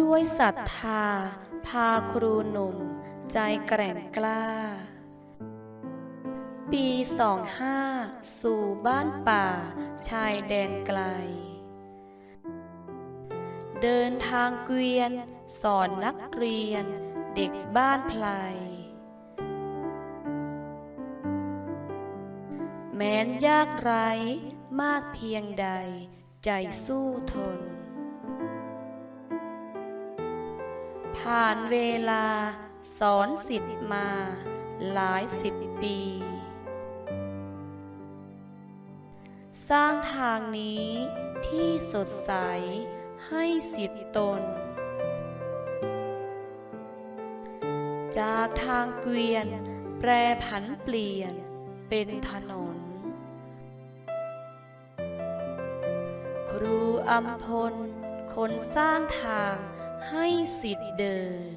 ด้วยศรัทธา พาครูหนุ่ม ใจแกร่งกล้า ปีสองห้าสู่บ้านป่า ชายแดนไกล เดินทางเกวียน สอนนักเรียน เด็กบ้านไพลแม้นยากไร้มากเพียงใด ใจสู้ทน ผ่านเวลาสอนสิทธิ์มาหลายสิบปี สร้างทางนี้ที่สดใสให้สิทธิ์ตน จากทางเกวียนแปรผันเปลี่ยนเป็นถนน ครูอัมพล คนสร้างทางให้สิ เดิน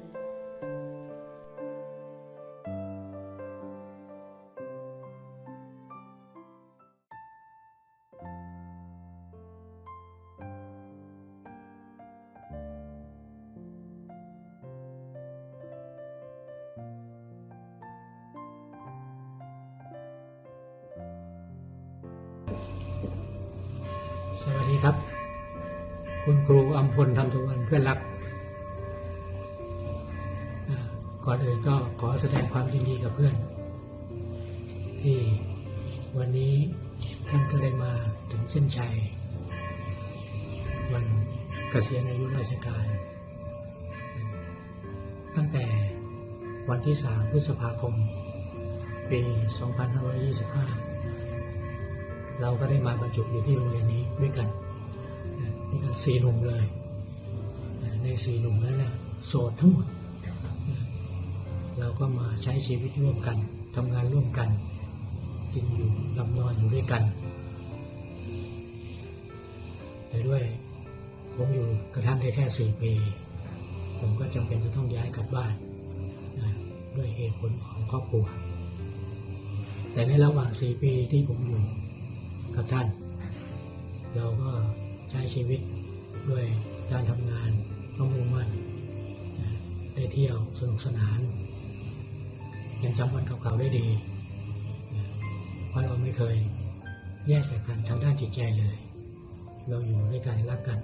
สวัสดีครับ คุณครูอัมพลทำสุวรรณเพื่อนรัก ก่อนอื่นก็ขอแสดงความยินดีกับเพื่อน ที่วันนี้ท่านก็ได้มาถึงเส้นชัย วันเกษียณอายุราชการ ตั้งแต่วันที่ 3 พฤษภาคม ปี 2525 เราก็ได้มาบรรจุอยู่ที่โรงเรียนนี้ด้วยกันด้วยกันสี่หนุ่มเลย ในสี่หนุ่มนั้นนะโสดทั้งหมด เราก็มาใช้ชีวิตร่วมกันทำงานร่วมกัน กินอยู่หลับนอนอยู่ด้วยกันแต่ด้วย ผมอยู่กระทั่งได้แค่สี่ปี ผมก็จำเป็นจะต้องย้ายกลับบ้านนะด้วยเหตุผลของครอบครัว แต่ในระหว่างสี่ปีที่ผมอยู่กับท่าน เราก็ใช้ชีวิตด้วยการทำงานก็มุ่งมั่นได้เที่ยวสนุกสนาน ยังจำวันเก่าๆได้ดีเพราะเราไม่เคยแยกจากกันทางด้านจิตใจเลย เราอยู่ด้วยกันรักกัน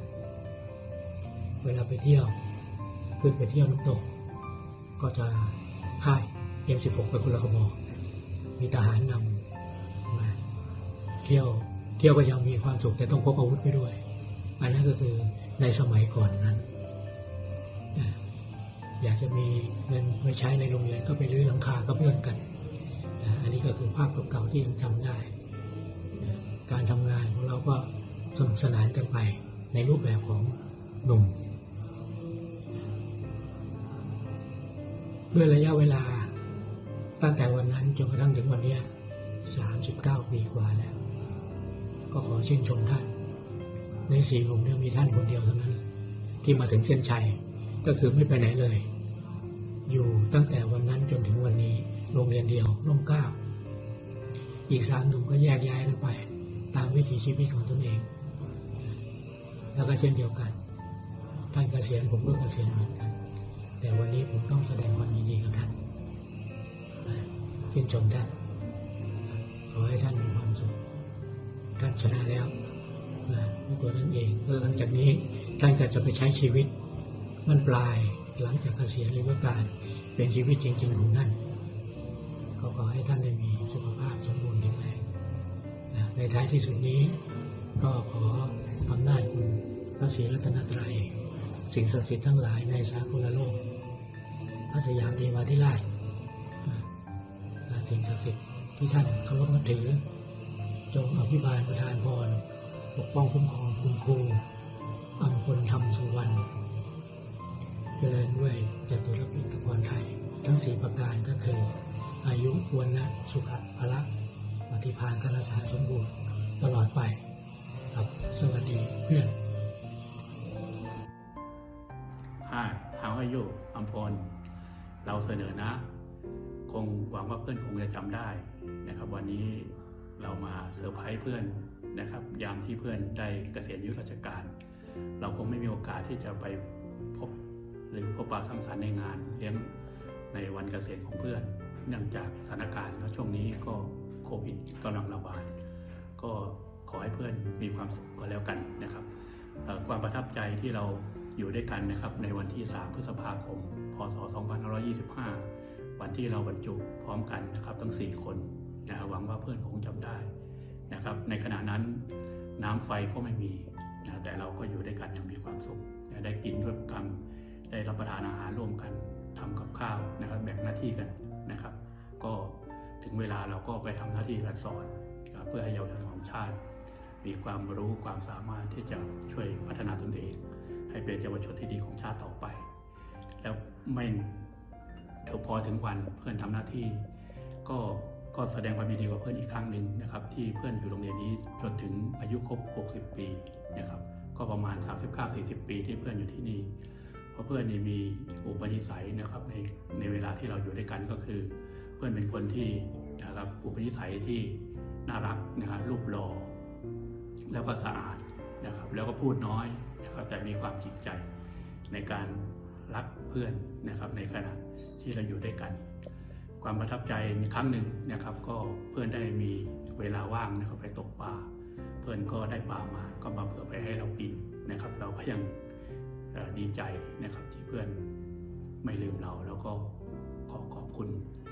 เวลาไปเที่ยวขึ้นไปเที่ยวน้ำตก ก็จะค่าย M16 ไปคนละกระบมีทหารนำมาเที่ยวเที่ยวก็ยังมีความสุขแต่ต้องพกอาวุธไปด้วย อันนั้นก็คือในสมัยก่อนนั้น อยากจะมีเงินไว้ใช้ในโรงเรียนก็ไปรื้อหลังคากับเพื่อนกันนะอันนี้ก็คือภาพเก่าๆที่ยังจำได้นะการทำงานของเราก็สนุกสนานกันไปในรูปแบบของหนุ่มด้วยระยะเวลาตั้งแต่วันนั้นจนกระทั่งถึงวันนี้39 ปีกว่าแล้ว ก็ขอชื่นชมท่าน ในสี่หลุมเนี่ยมีท่านคนเดียวเท่านั้น ที่มาถึงเส้นชัย ก็คือไม่ไปไหนเลย อยู่ตั้งแต่วันนั้นจนถึงวันนี้ โรงเรียนเดียวร่มเก้า อีกสามหนุ่มก็แยกย้ายกันไป ตามวิถีชีวิตของตนเอง แล้วก็เช่นเดียวกัน ท่านเกษียณผมก็เกษียณเหมือนกัน แต่วันนี้ผมต้องแสดงความยินดีกับท่านชื่นชมท่าน ขอให้ท่านมีความสุข ท่านชนะแล้วนะด้วยตัวท่านเองแล้วหลังจากนี้ท่านก็จะไปใช้ชีวิต มันปลายหลังจากเกษียณอายุการเป็นชีวิตจริง ๆ ของท่านก็ขอให้ท่านได้มีสุขภาพสมบูรณ์แข็งแรงในท้ายที่สุดนี้ ก็ขออำนาจคุณพระศรีรัตนตรัย สิ่งศักดิ์สิทธิ์ทั้งหลายในสากลโลก พระสยามเทวาธิราชสิ่งศักดิ์สิทธิ์ที่ท่านเคารพนับถือ จงอภิบาลประทานพรปกป้องคุ้มครองคุณครูอัมพลธรรมสุวรรณ เจริญด้วยจตุรพิธพรไทย ทั้งสี่ประการก็คือ อายุวันนะสุขะพละปฏิภาณการรักษาสมบูรณ์ตลอดไปครับสวัสดีเพื่อน Hi how are you อัมพลเราเสนอนะ คงหวังว่าเพื่อนคงจะจำได้นะครับ วันนี้เรามาเซอร์ไพรส์เพื่อนนะครับ ยามที่เพื่อนได้เกษียณอายุราชการ เราคงไม่มีโอกาสที่จะไปพบ หรือพบปะสังสรรค์ในงานเลี้ยงในวันเกษตรของเพื่อน เนื่องจากสถานการณ์แล้วช่วงนี้ก็โควิดกำลังระบาดก็ขอให้เพื่อนมีความสุขก็แล้วกันนะครับความประทับใจที่เราอยู่ด้วยกันนะครับในวันที่ 3 พฤษภาคม พศ 2525 วันที่เราบรรจุพร้อมกันนะครับทั้ง 4 คนนะหวังว่าเพื่อนคงจำได้นะครับในขณะนั้นน้ำไฟก็ไม่มีนะแต่เราก็อยู่ด้วยกันอย่างมีความสุขนะได้กินร่วมกัน ได้รับประทานอาหารร่วมกันทำกับข้าวนะครับแบ่งหน้าที่กันนะครับ ก็ถึงเวลาเราก็ไปทำหน้าที่การสอนเพื่อให้เยาวชนของชาติ มีความรู้ความสามารถที่จะช่วยพัฒนาตนเอง ให้เป็นเยาวชนที่ดีของชาติต่อไป แล้วไม่ถึงพอถึงวันเพื่อนทำหน้าที่ ก็ก็แสดงความยินดีกับเพื่อนอีกครั้งหนึ่งนะครับ ที่เพื่อนอยู่โรงเรียนนี้จนถึงอายุครบ 60 ปีนะครับ ก็ประมาณ 39-40 ปีที่เพื่อนอยู่ที่นี่ เพราะเพื่อนนี่มีอุปนิสัยนะครับในในเวลาที่เราอยู่ด้วยกันก็คือ เพื่อนเป็นคนที่นะครับอุปนิสัยที่น่ารักนะครับรูปหล่อแล้วก็สะอาดนะครับแล้วก็พูดน้อยนะครับแต่มีความจริงใจในการรักเพื่อนนะครับในขณะที่เราอยู่ด้วยกัน ความประทับใจครั้งหนึ่งนะครับก็เพื่อนได้มีเวลาว่างนะครับไปตกปลาเพื่อนก็ได้ปลามาก็มาเผื่อไปให้เรากินนะครับ เราก็ยัง ดีใจนะครับที่เพื่อนไม่ลืมเรา แล้วก็ขอขอบคุณ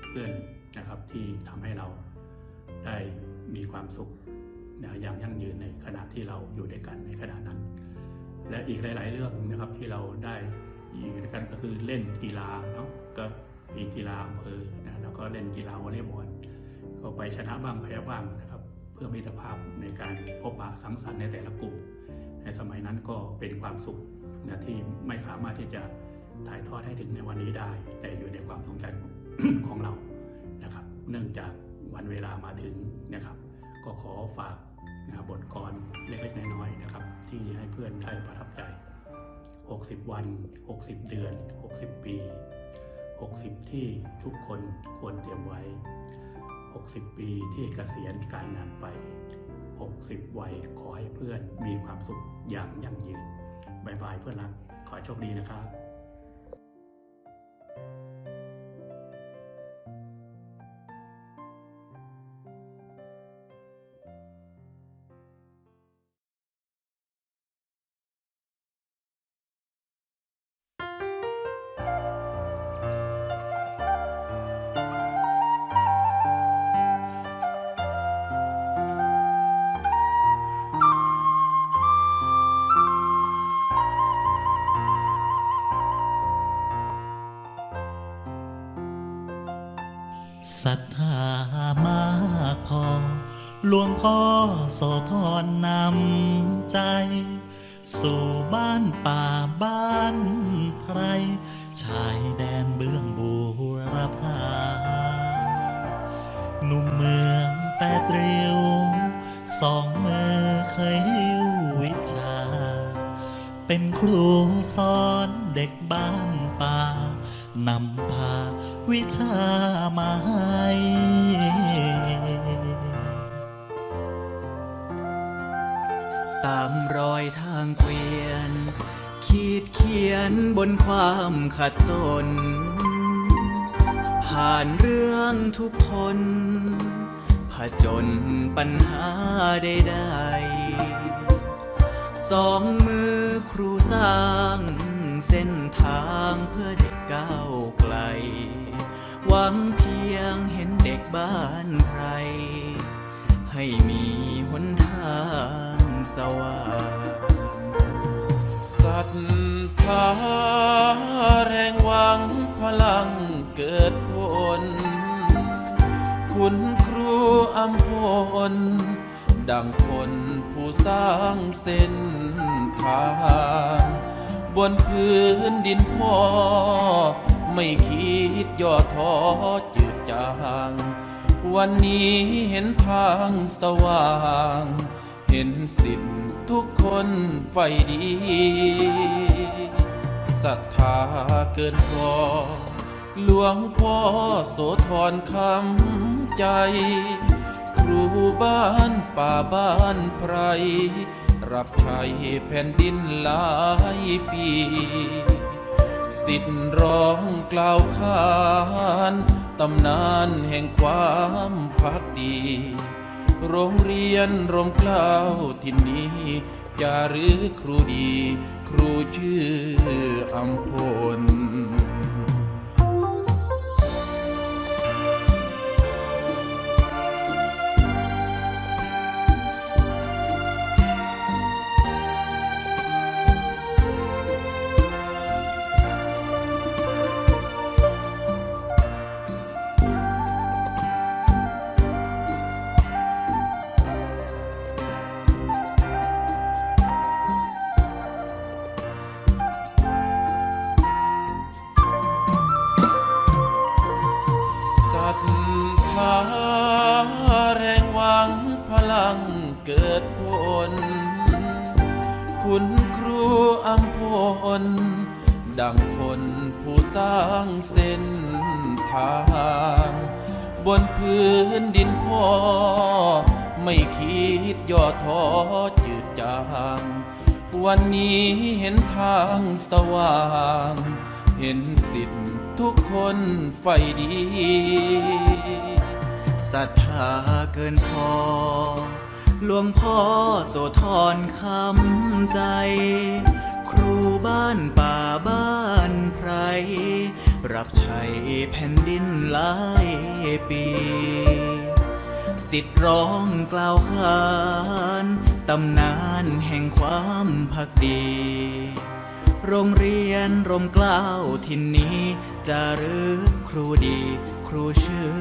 เพื่อนนะครับที่ทำให้เราได้มีความสุขนะอย่างยั่งยืนในขณะที่เราอยู่ด้วยกันในขณะนั้น และอีกหลาย ๆ เรื่องนะครับที่เราได้อยู่ด้วยกันก็คือเล่นกีฬาเนาะก็มีกีฬาอำเภอนะแล้วก็เล่นกีฬาวอลเลย์บอลก็ไปชนะบ้างแพ้บ้างนะครับ เพื่อมิตรภาพในการพบปะสังสรรค์ในแต่ละกลุ่มในสมัยนั้นก็เป็นความสุข นะที่ไม่สามารถที่จะถ่ายทอดให้ถึงในวันนี้ได้ แต่อยู่ในความทรงจำของเรานะครับ เนื่องจากวันเวลามาถึงนะครับ ก็ขอฝากนะบบทกรเล็กๆน้อยๆนะครับ ที่ให้เพื่อนได้ประทับใจ 60 วัน 60 เดือน 60 ปี 60 ที่ทุกคนควรเตรียมไว้ 60 ปีที่เกษียณการงานไป 60 วัยขอให้เพื่อนมีความสุขอย่างยั่งยืน บายบายเพื่อนรัก ขอโชคดีนะครับ ศรัทธามากพอ หลวงพ่อโสธรนำใจ สู่บ้านป่าบ้านไพรชายแดนเบื้องบูรพาหนุ่มเมืองแปดริ้วสองมือเคยหิววิชา เป็นครูสอนเด็กบ้านป่านำพา วิชามาให้ตามรอยทางเกวียน ขีดเขียนบนความขัดสน ผ่านเรื่องทุกทนผจญปัญหาใดๆสองมือครูสร้างเส้นทางเพื่อเด็กก้าวไกล หวังเพียงเห็นเด็กบ้านใคร ให้มีหนทางสว่างศรัทธาแรงหวังพลังเกิดผล คุณครูอัมพลดังคนผู้สร้างเส้นทาง บนพื้นดินพ่อ ไม่คิดย่อท้อจืดจาง วันนี้เห็นทางสว่าง เห็นสิทธิ์ทุกคนไฟดีศรัทธาเกินพอ หลวงพ่อโสธรคำใจ ครูบ้านป่าบ้านไพรรับใช้แผ่นดินหลายปี สิทธิ์ร้องกล่าวขานตำนานแห่งความพักดี โรงเรียนโรงกล้าวที่นี้จารึกครูดี ครูชื่ออัมพลาแรงหวังพลังเกิดผล คุณครูอัมพล ดังคนผู้สร้างเส้นทาง บนพื้นดินพ่อ ไม่คิดย่อท้อจืดจางวันนี้เห็นทางสว่าง เห็นสิทธิ์ทุกคนไฟดี ศรัทธาเกินพอ หลวงพ่อโสธรคำใจ ครูบ้านป่าบ้านไพร รับใช้แผ่นดินหลายปี สิทธิ์ร้องกล่าวขานตำนานแห่งความพักดี โรงเรียนโรงเกล้าวทินนี้จารึกครูดี รูชื่อ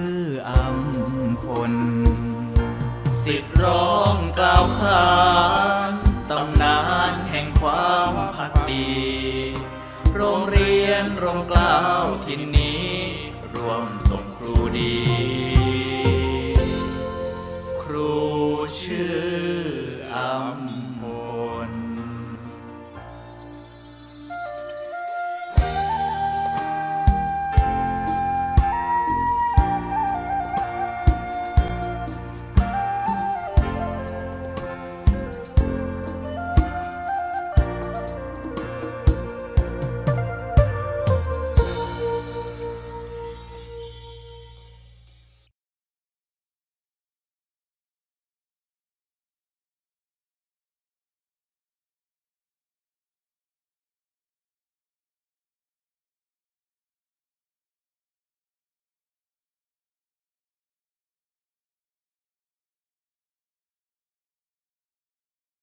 อำพลสิทธิ์ร้องกล่าวขานตำนานแห่งความพักดี โรงเรียนโรงกล้าวทินนี้ รวมส่งครูดี